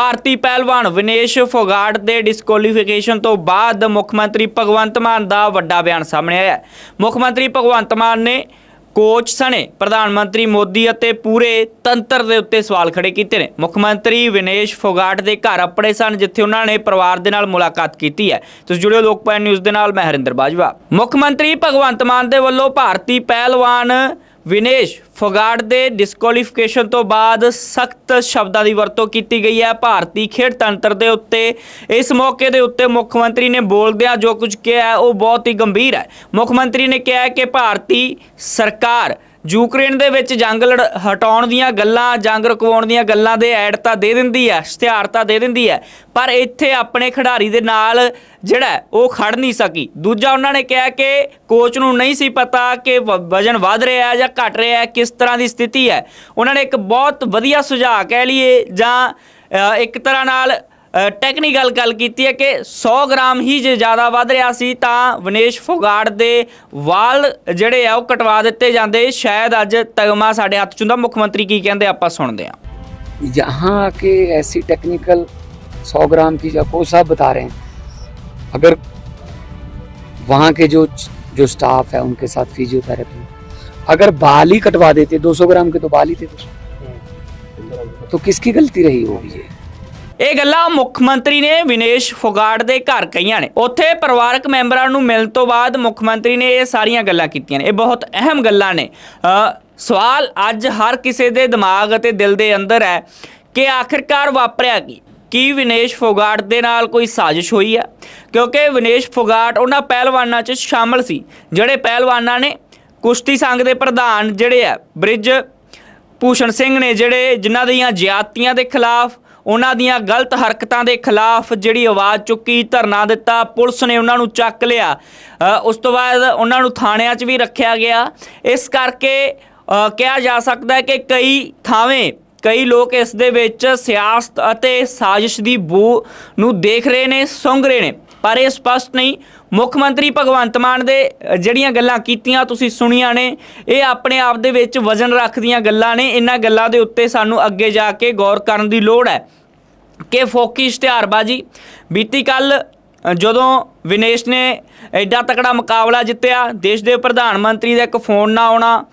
ਭਾਰਤੀ ਪਹਿਲਵਾਨ ਵਿਨੇਸ਼ ਫੋਗਾਟ ਦੇ ਡਿਸਕੁਆਲੀਫਿਕੇਸ਼ਨ ਤੋਂ ਬਾਅਦ ਮੁੱਖ ਮੰਤਰੀ ਭਗਵੰਤ ਮਾਨ ਦਾ ਵੱਡਾ ਬਿਆਨ ਸਾਹਮਣੇ ਆਇਆ ਹੈ। ਮੁੱਖ ਮੰਤਰੀ ਭਗਵੰਤ ਮਾਨ ਨੇ ਕੋਚ ਸਣੇ ਪ੍ਰਧਾਨ ਮੰਤਰੀ ਮੋਦੀ ਅਤੇ ਪੂਰੇ ਤੰਤਰ ਦੇ ਉੱਤੇ ਸਵਾਲ ਖੜੇ ਕੀਤੇ ਨੇ। ਮੁੱਖ ਮੰਤਰੀ ਵਿਨੇਸ਼ ਫੋਗਾਟ ਦੇ ਘਰ ਆਪਣੇ ਸਨ, ਜਿੱਥੇ ਉਹਨਾਂ ਨੇ ਪਰਿਵਾਰ ਦੇ ਨਾਲ ਮੁਲਾਕਾਤ ਕੀਤੀ ਹੈ। ਤੁਸੀਂ ਜੁੜਿਓ ਲੋਕਪਾਲ ਨਿਊਜ਼ ਦੇ ਨਾਲ, ਮੈਂ ਹਰਿੰਦਰ ਬਾਜਵਾ। ਮੁੱਖ ਮੰਤਰੀ ਭਗਵੰਤ ਮਾਨ ਦੇ ਵੱਲੋਂ ਭਾਰਤੀ ਪਹਿਲਵਾਨ ਵਿਨੇਸ਼ ਫੋਗਾਟ ਦੇ ਡਿਸਕੁਆਲੀਫਿਕੇਸ਼ਨ ਤੋਂ ਬਾਅਦ ਸਖਤ ਸ਼ਬਦਾਂ ਦੀ ਵਰਤੋਂ ਕੀਤੀ ਗਈ ਹੈ। ਭਾਰਤੀ ਖੇਡ ਤੰਤਰ ਦੇ ਉੱਤੇ ਇਸ ਮੌਕੇ ਦੇ ਉੱਤੇ ਮੁੱਖ ਮੰਤਰੀ ਨੇ ਬੋਲਦਿਆਂ ਜੋ ਕੁਝ ਕਿਹਾ ਉਹ ਬਹੁਤ ਹੀ ਗੰਭੀਰ ਹੈ। ਮੁੱਖ ਮੰਤਰੀ ਨੇ ਕਿਹਾ ਕਿ ਭਾਰਤੀ ਸਰਕਾਰ ਯੂਕਰੇਨ ਦੇ ਵਿੱਚ ਜੰਗ ਲੜ- ਹਟਾਉਣ ਦੀਆਂ ਗੱਲਾਂ, ਜੰਗ ਰੁਕਵਾਉਣ ਦੀਆਂ ਗੱਲਾਂ ਦੇ ਐਡ ਤਾਂ ਦੇ ਦਿੰਦੀ ਹੈ, ਇਸ਼ਤਿਹਾਰ ਤਾਂ ਦੇ ਦਿੰਦੀ ਹੈ, ਪਰ ਇੱਥੇ ਆਪਣੇ ਖਿਡਾਰੀ ਦੇ ਨਾਲ ਜਿਹੜਾ ਉਹ ਖੜ ਨਹੀਂ ਸਕੀ। ਦੂਜਾ ਉਹਨਾਂ ਨੇ ਕਿਹਾ ਕਿ ਕੋਚ ਨੂੰ ਨਹੀਂ ਸੀ ਪਤਾ ਕਿ ਵਜਨ ਵਧ ਰਿਹਾ ਹੈ ਜਾਂ ਘਟ ਰਿਹਾ ਹੈ, ਕਿਸ ਤਰ੍ਹਾਂ ਦੀ ਸਥਿਤੀ ਹੈ। ਉਹਨਾਂ ਨੇ ਇੱਕ ਬਹੁਤ ਵਧੀਆ ਸੁਝਾਅ ਕਹਿ ਲਈਏ ਜਾਂ ਇੱਕ ਤਰ੍ਹਾਂ ਨਾਲ ਟੈਕਨੀਕਲ ਗੱਲ ਕੀਤੀ ਹੈ ਕਿ 100 ਗ੍ਰਾਮ ਹੀ ਜੇ ਜ਼ਿਆਦਾ ਵੱਧ ਰਿਹਾ ਸੀ ਤਾਂ ਵਿਨੇਸ਼ ਫੋਗਾਟ ਦੇ ਵਾਲ ਜਿਹੜੇ ਆ ਉਹ ਕਟਵਾ ਦਿੱਤੇ ਜਾਂਦੇ ਸ਼ਾਇਦ ਅੱਜ ਤਗਮਾ ਸਾਡੇ ਹੱਥ ਚ ਹੁੰਦਾ ਮੁੱਖ ਮੰਤਰੀ ਕੀ ਕਹਿੰਦੇ ਆਪਾਂ ਸੁਣਦੇ ਹਾਂ यहाँ के ऐसी टेक्निकल 100 ग्राम की जो कोच साहब बता रहे हैं अगर वहाँ के जो जो स्टाफ है उनके साथ फिजियोथेरेपी अगर बाल ही कटवा देते 200 ग्राम के तो बाल ही थे कुछ तो किसकी गलती रही होगी ये ਇਹ ਗੱਲਾਂ ਮੁੱਖ ਮੰਤਰੀ ਨੇ ਵਿਨੇਸ਼ ਫੋਗਾਟ ਦੇ ਘਰ ਕਹੀਆਂ ਨੇ। ਉੱਥੇ ਪਰਿਵਾਰਕ ਮੈਂਬਰਾਂ ਨੂੰ ਮਿਲਣ ਤੋਂ ਬਾਅਦ ਮੁੱਖ ਮੰਤਰੀ ਨੇ ਇਹ ਸਾਰੀਆਂ ਗੱਲਾਂ ਕੀਤੀਆਂ ਨੇ। ਇਹ ਬਹੁਤ ਅਹਿਮ ਗੱਲਾਂ ਨੇ। ਸਵਾਲ ਅੱਜ ਹਰ ਕਿਸੇ ਦੇ ਦਿਮਾਗ ਅਤੇ ਦਿਲ ਦੇ ਅੰਦਰ ਹੈ ਕਿ ਆਖਿਰਕਾਰ ਵਾਪਰਿਆ ਕੀ? ਕੀ ਵਿਨੇਸ਼ ਫੋਗਾਟ ਦੇ ਨਾਲ ਕੋਈ ਸਾਜ਼ਿਸ਼ ਹੋਈ ਹੈ ਕਿਉਂਕਿ ਵਿਨੇਸ਼ ਫੋਗਾਟ ਉਹਨਾਂ ਪਹਿਲਵਾਨਾਂ 'ਚ ਸ਼ਾਮਲ ਸੀ, ਜਿਹੜੇ ਪਹਿਲਵਾਨਾਂ ਨੇ ਕੁਸ਼ਤੀ ਸੰਘ ਦੇ ਪ੍ਰਧਾਨ ਜਿਹੜੇ ਆ, ਬ੍ਰਿਜ ਭੂਸ਼ਣ ਸਿੰਘ ਨੇ ਜਿਹੜੇ ਜਿਨ੍ਹਾਂ ਦੀਆਂ ਜ਼ਿਆਦਤੀਆਂ ਦੇ ਖਿਲਾਫ ਉਹਨਾਂ ਦੀਆਂ ਗਲਤ ਹਰਕਤਾਂ ਦੇ ਖਿਲਾਫ ਜਿਹੜੀ ਆਵਾਜ਼ ਚੁੱਕੀ, ਧਰਨਾ ਦਿੱਤਾ, ਪੁਲਿਸ ਨੇ ਉਹਨਾਂ ਨੂੰ ਚੱਕ ਲਿਆ। ਉਸ ਤੋਂ ਬਾਅਦ ਉਹਨਾਂ ਨੂੰ ਥਾਣਿਆਂ 'ਚ ਵੀ ਰੱਖਿਆ ਗਿਆ। ਇਸ ਕਰਕੇ ਕਿਹਾ ਜਾ ਸਕਦਾ ਹੈ ਕਿ ਕਈ ਥਾਵੇਂ, ਕਈ ਲੋਕ ਇਸ ਦੇ ਵਿੱਚ ਸਿਆਸਤ ਅਤੇ ਸਾਜ਼ਿਸ਼ ਦੀ ਬੂ ਨੂੰ ਦੇਖ ਰਹੇ ਨੇ, ਸੁੰਘ ਰਹੇ ਨੇ। ਪਰ ਇਹ ਸਪਸ਼ਟ ਨਹੀਂ। ਮੁੱਖ ਮੰਤਰੀ ਭਗਵੰਤ ਮਾਨ ਦੇ ਜਿਹੜੀਆਂ ਗੱਲਾਂ ਕੀਤੀਆਂ ਤੁਸੀਂ ਸੁਣੀਆਂ ਨੇ, ਇਹ ਆਪਣੇ ਆਪ ਦੇ ਵਿੱਚ ਵਜ਼ਨ ਰੱਖਦੀਆਂ ਗੱਲਾਂ ਨੇ। ਇਹਨਾਂ ਗੱਲਾਂ ਦੇ ਉੱਤੇ ਸਾਨੂੰ ਅੱਗੇ ਜਾ ਕੇ ਗੌਰ ਕਰਨ ਦੀ ਲੋੜ ਹੈ। ਕਿ ਫੋਕੀ ਇਸ਼ਤਿਹਾਰਬਾਜ਼ੀ ਬੀਤੀ ਕੱਲ ਜਦੋਂ ਵਿਨੇਸ਼ ਨੇ ਐਡਾ ਤਕੜਾ ਮੁਕਾਬਲਾ ਜਿੱਤਿਆ, ਦੇਸ਼ ਦੇ ਪ੍ਰਧਾਨ ਮੰਤਰੀ ਦਾ ਇੱਕ ਫੋਨ ਨਾ ਆਉਣਾ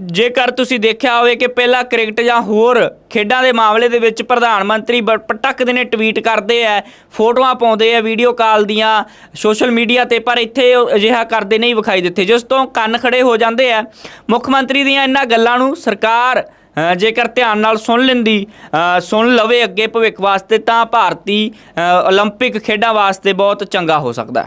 ਜੇਕਰ ਤੁਸੀਂ ਦੇਖਿਆ ਹੋਵੇ ਕਿ ਪਹਿਲਾਂ ਕ੍ਰਿਕਟ ਜਾਂ ਹੋਰ ਖੇਡਾਂ ਦੇ ਮਾਮਲੇ ਦੇ ਵਿੱਚ ਪ੍ਰਧਾਨ ਮੰਤਰੀ ਬ- ਪਟਕ ਦੇ ਨੇ ਟਵੀਟ ਕਰਦੇ ਆ, ਫੋਟੋਆਂ ਪਾਉਂਦੇ ਆ, ਵੀਡੀਓ ਕਾਲ ਦੀਆਂ, ਸੋਸ਼ਲ ਮੀਡੀਆ ਤੇ, ਪਰ ਇੱਥੇ ਉਹ ਅਜਿਹਾ ਕਰਦੇ ਨਹੀਂ ਵਿਖਾਈ ਦਿੱਤੇ, ਜਿਸ ਤੋਂ ਕੰਨ ਖੜੇ ਹੋ ਜਾਂਦੇ ਆ। ਮੁੱਖ ਮੰਤਰੀ ਦੀਆਂ ਇਹਨਾਂ ਗੱਲਾਂ ਨੂੰ ਸਰਕਾਰ ਜੇਕਰ ਧਿਆਨ ਨਾਲ ਸੁਣ ਲੈਂਦੀ ਅ, ਸੁਣ ਲਵੇ ਅੱਗੇ ਭਵਿੱਖ ਵਾਸਤੇ ਤਾਂ ਭਾਰਤੀ ਅ, 올림픽 ਖੇਡਾਂ ਵਾਸਤੇ ਬਹੁਤ ਚੰਗਾ ਹੋ ਸਕਦਾ ਹੈ